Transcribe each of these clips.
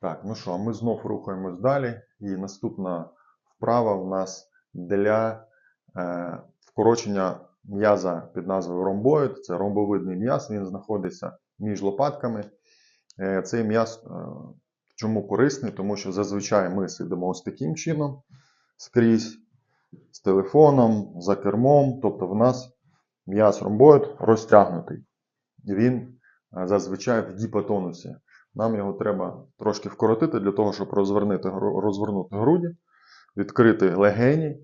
Так, ну що, ми знов рухаємось далі. І наступна вправа у нас для е, вкорочення м'яза під назвою ромбоїд. Це ромбовидний м'яз, він знаходиться між лопатками. Е, цей м'яз е, чому корисний? Тому що зазвичай ми сидимо ось таким чином скрізь, з телефоном, за кермом. Тобто в нас м'яз ромбоїд розтягнутий. Він е, зазвичай в гіпотонусі. Нам його треба трошки вкоротити для того, щоб розвернути, розвернути груді, відкрити легені.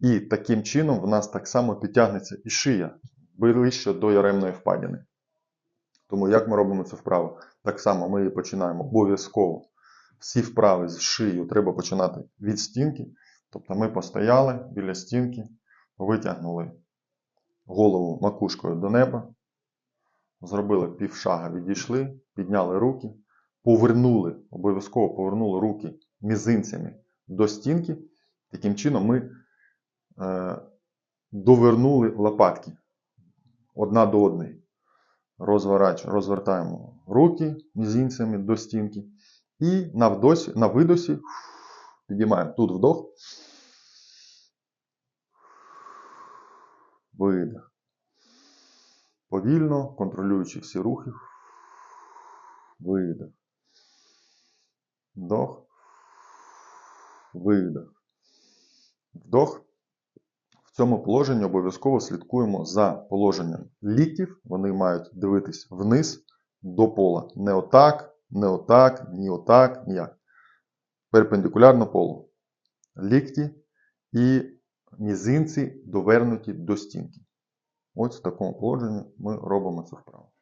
І таким чином в нас так само підтягнеться і шия ближче до яремної впадини. Тому як ми робимо цю вправу? Так само ми її починаємо обов'язково. Всі вправи з шиєю треба починати від стінки. Тобто ми постояли біля стінки, витягнули голову макушкою до неба, зробили півшага, відійшли, підняли руки, повернули, обов'язково повернули руки мізинцями до стінки. Таким чином ми е, довернули лопатки одна до одної. Розворач, розвертаємо руки мізинцями до стінки. І на, вдосі, на видосі підіймаємо тут вдох. Видих. Повільно, контролюючи всі рухи. Видих. Вдох. Видих. Вдох. В цьому положенні обов'язково слідкуємо за положенням ліктів. Вони мають дивитись вниз до пола. Не отак, не отак, ні отак, ніяк. Перпендикулярно полу. Лікті і мізинці довернуті до стінки. Ось в такому положенні ми робимо цю вправу.